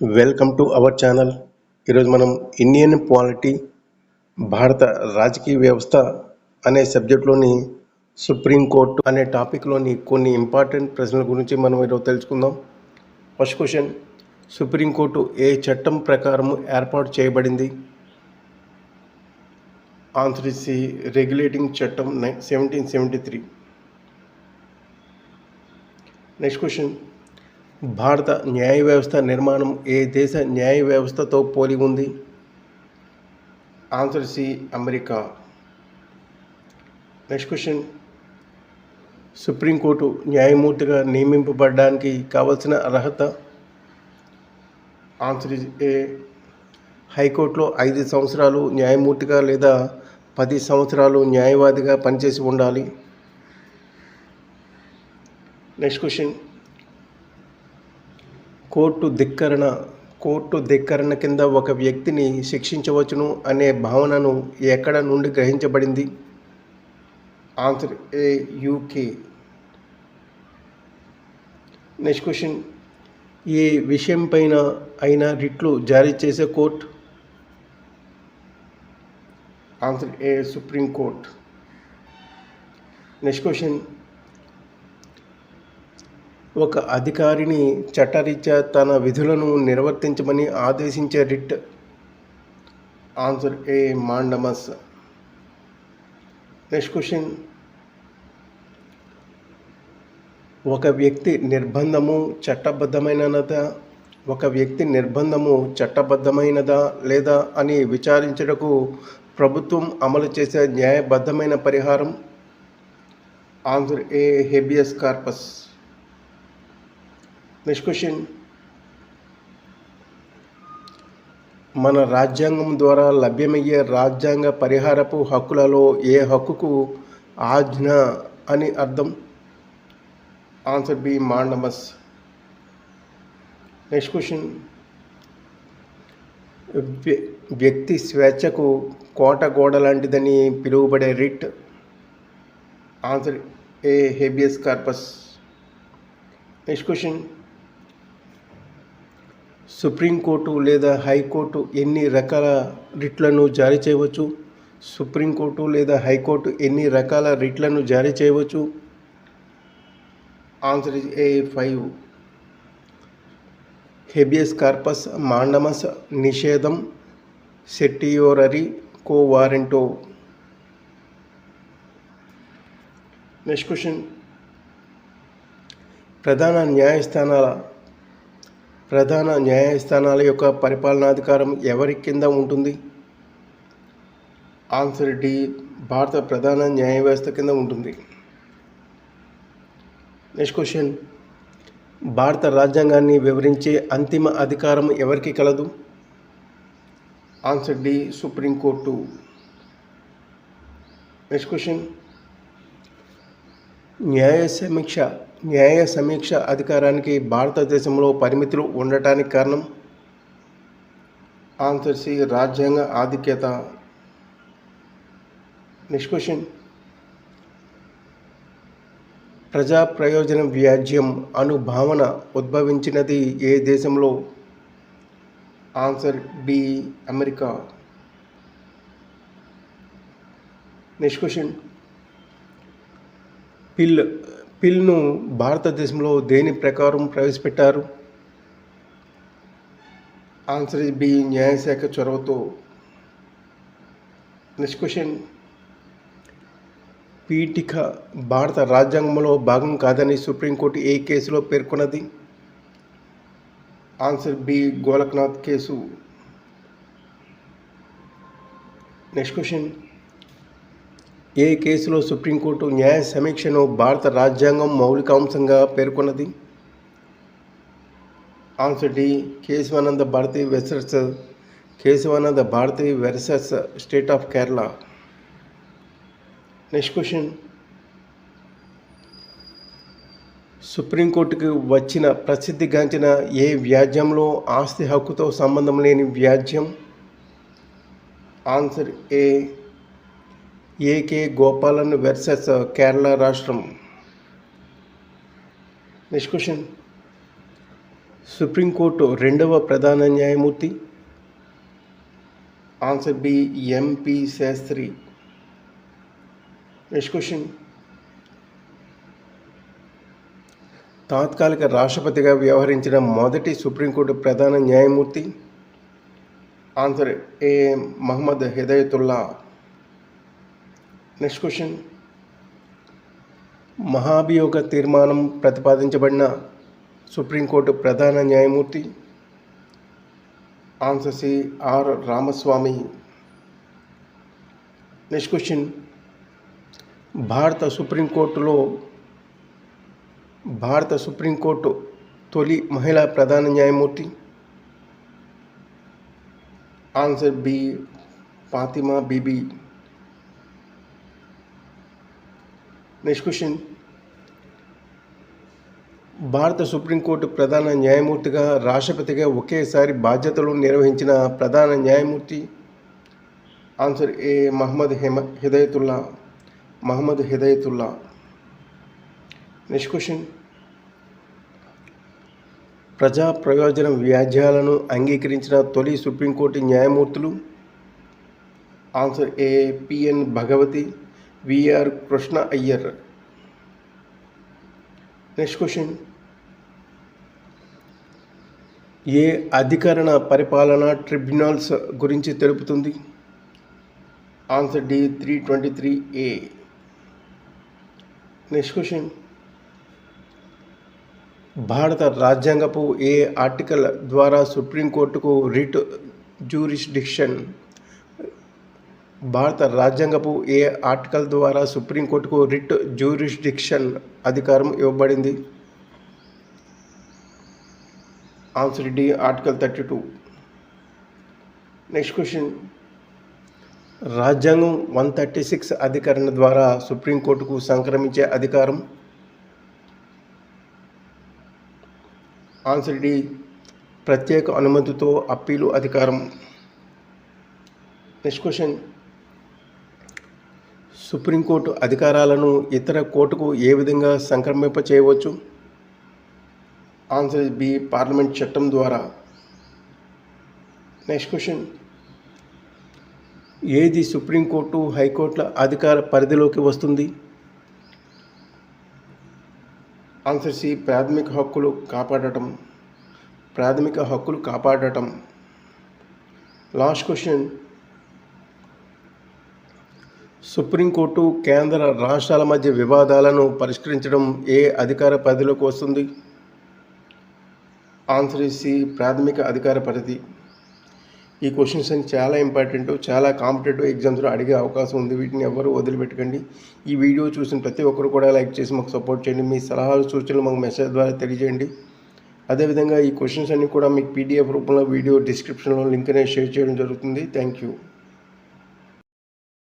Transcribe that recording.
Welcome to our channel. ఈరోజు మనం Indian polity భారత రాజకీయ వ్యవస్థ అనే సబ్జెక్ట్లోని సుప్రీంకోర్టు అనే టాపిక్లోని కొన్ని ఇంపార్టెంట్ ప్రశ్నల గురించి మనం ఈరోజు తెలుసుకుందాం. ఫస్ట్ క్వశ్చన్ సుప్రీంకోర్టు ఏ చట్టం ప్రకారం ఏర్పాటు చేయబడింది? ఆన్సర్ ఇస్ రెగ్యులేటింగ్ చట్టం seventeen seventy three. Next question భారత న్యాయ వ్యవస్థ నిర్మాణం ఏ దేశ న్యాయ వ్యవస్థతో పోలి ఉంది? Answer C America next question supreme court న్యాయమూర్తిగా నియమింపబడడానికి కావలసిన అర్హత? ఆన్సర్ ఏ హైకోర్టులో ఐదు సంవత్సరాలు న్యాయమూర్తిగా లేదా పది సంవత్సరాలు న్యాయవాదిగా పనిచేసి ఉండాలి. నెక్స్ట్ క్వశ్చన్ కోర్టు ధిక్కరణ కోర్టు ధిక్కరణ కింద ఒక వ్యక్తిని శిక్షించవచ్చును అనే భావనను ఎక్కడ నుండి గ్రహించబడింది? Answer A UK. Next question. ఏ విషయం పైన అయినా రిట్లు జారీ చేసే court? Answer A supreme court. Next question. ఒక అధికారిని చట్టరీత్యా తన విధులను నిర్వర్తించమని ఆదేశించే writ. Answer A mandamus. Next question. ఒక వ్యక్తి నిర్బంధము చట్టబద్ధమైనదా? ఒక వ్యక్తి నిర్బంధము చట్టబద్ధమైనదా లేదా అని విచారించటకు ప్రభుత్వం అమలు చేసే న్యాయబద్ధమైన పరిహారం? Answer A habeas corpus. Next question మన రాజ్యాంగం ద్వారా లభ్యమయ్యే రాజ్యాంగ పరిహారపు హక్కులలో ఏ హక్కుకు ఆజ్ఞ అని అర్థం? Answer B mandamus next question వ్యక్తి స్వేచ్ఛకు కోట గోడ లాంటిదని పిలువబడే writ. Answer A habeas corpus next question supreme court లేదా హైకోర్టు ఎన్ని రకాల రిట్లను జారీ చేయవచ్చు? సుప్రీంకోర్టు లేదా హైకోర్టు ఎన్ని రకాల రిట్లను జారీ చేయవచ్చు? Answer is A five. Habeas corpus mandamus నిషేధం సెట్టియోరరీ కో వారెంటో నెక్స్ట్ క్వశ్చన్. ప్రధాన న్యాయస్థానాల ప్రధాన న్యాయస్థానాల యొక్క పరిపాలనాధికారం ఎవరి కింద ఉంటుంది? ఆన్సర్ డి భారత ప్రధాన న్యాయ వ్యవస్థ కింద ఉంటుంది. Next question. భారత రాజ్యాంగాన్ని వివరించే అంతిమ అధికారం ఎవరికి కలదు? Answer D supreme court. Next question. న్యాయ సమీక్ష న్యాయ సమీక్ష అధికారానికి భారతదేశంలో పరిమితులు ఉండటానికి కారణం? ఆన్సర్ సి రాజ్యాంగ ఆధిక్యత. Next question. ప్రజా ప్రయోజన వ్యాజ్యం అను భావన ఉద్భవించినది ఏ దేశంలో? Answer B America. Next question. PIL పిల్ను భారతదేశంలో దేని ప్రకారం ప్రవేశపెట్టారు? ఆన్సర్ ఇస్ బి న్యాయశాఖ చొరవతో. Next question. పీఠిక భారత రాజ్యాంగంలో భాగం కాదని సుప్రీంకోర్టు ఏ కేసులో పేర్కొన్నది? Answer B Golaknath case. Next question. ఏ కేసులో సుప్రీంకోర్టు న్యాయ సమీక్షను భారత రాజ్యాంగం మౌలిక అంశంగా పేర్కొన్నది? Answer D. Kesavananda Bharati versus Kesavananda Bharati versus state of Kerala. Next question. సుప్రీంకోర్టుకు వచ్చిన ప్రసిద్ధిగాంచిన ఏ వ్యాజ్యంలో ఆస్తి హక్కుతో సంబంధం లేని వ్యాజ్యం? Answer A. AK Gopalan versus Kerala రాష్ట్రం. నెక్స్ట్ క్వశ్చన్ సుప్రీంకోర్టు రెండవ ప్రధాన న్యాయమూర్తి. Answer B MP Shastri next question తాత్కాలిక రాష్ట్రపతిగా వ్యవహరించిన మొదటి సుప్రీంకోర్టు ప్రధాన న్యాయమూర్తి. Answer A Mohammad Hidayatullah next question మహాభియోగ తీర్మానం ప్రతిపాదించబడిన సుప్రీంకోర్టు ప్రధాన న్యాయమూర్తి answer C R Ramaswamy. Next question భారత సుప్రీంకోర్టులో భారత సుప్రీంకోర్టు తొలి మహిళా ప్రధాన న్యాయమూర్తి. Answer B Fathima Beevi. Next question భారత సుప్రీంకోర్టు ప్రధాన న్యాయమూర్తిగా రాష్ట్రపతిగా ఒకేసారి బాధ్యతలు నిర్వహించిన ప్రధాన న్యాయమూర్తి ఆన్సర్ ఏ మహమ్మద్ హెమ హిదయతుల్లా మహమ్మద్ హిదయతుల్లా. నెక్స్ట్ క్వశ్చన్ ప్రజా ప్రయోజన వ్యాజ్యాలను అంగీకరించిన తొలి సుప్రీంకోర్టు న్యాయమూర్తులు answer A PN Bhagwati VR Krishna Iyer. Next question ఏ అధికరణ పరిపాలన ట్రిబ్యునల్స్ గురించి తెలుపుతుంది? Answer D three twenty three A next question భారత రాజ్యాంగపు ఏ ఆర్టికల్ ద్వారా సుప్రీంకోర్టుకు రిట్ జ్యూరిస్డిక్షన్? భారత రాజ్యాంగపు ఏ ఆర్టికల్ ద్వారా సుప్రీంకోర్టుకు రిట్ జ్యూరిస్డిక్షన్ అధికారం ఇవ్వబడింది? Answer D article thirty two. Next question. రాజ్యాంగం వన్ థర్టీ సిక్స్ అధికరణ ద్వారా సుప్రీంకోర్టుకు సంక్రమించే అధికారం? ఆన్సర్ డి ప్రత్యేక అనుమతితో అప్పీలు అధికారం. Next question. సుప్రీంకోర్టు అధికారాలను ఇతర కోర్టుకు ఏ విధంగా సంక్రమింప చేయవచ్చు ఆన్సర్ బి పార్లమెంట్ చట్టం ద్వారా. Next question. ఏది సుప్రీంకోర్టు హైకోర్టుల అధికార పరిధిలోకి వస్తుంది? ఆన్సర్ సి ప్రాథమిక హక్కులు కాపాడటం. ప్రాథమిక హక్కులు కాపాడటం. Last question. సుప్రీంకోర్టు కేంద్ర రాష్ట్రాల మధ్య వివాదాలను పరిష్కరించడం ఏ అధికార పరిధిలోకి వస్తుంది? ఆన్సర్ ఇసి ప్రాథమిక అధికార పరిధి. ఈ క్వశ్చన్స్ అని చాలా ఇంపార్టెంట్ చాలా కాంపిటేటివ్ ఎగ్జామ్స్లో అడిగే అవకాశం ఉంది. వీటిని ఎవరు వదిలిపెట్టకండి. ఈ వీడియో చూసిన ప్రతి ఒక్కరు కూడా లైక్ చేసి మాకు సపోర్ట్ చేయండి. మీ సలహాలు సూచనలు మాకు మెసేజ్ ద్వారా తెలియజేయండి. అదేవిధంగా ఈ క్వశ్చన్స్ అన్ని కూడా మీకు పీడిఎఫ్ రూపంలో వీడియో డిస్క్రిప్షన్లో లింక్ అనేది షేర్ చేయడం జరుగుతుంది. Thank you.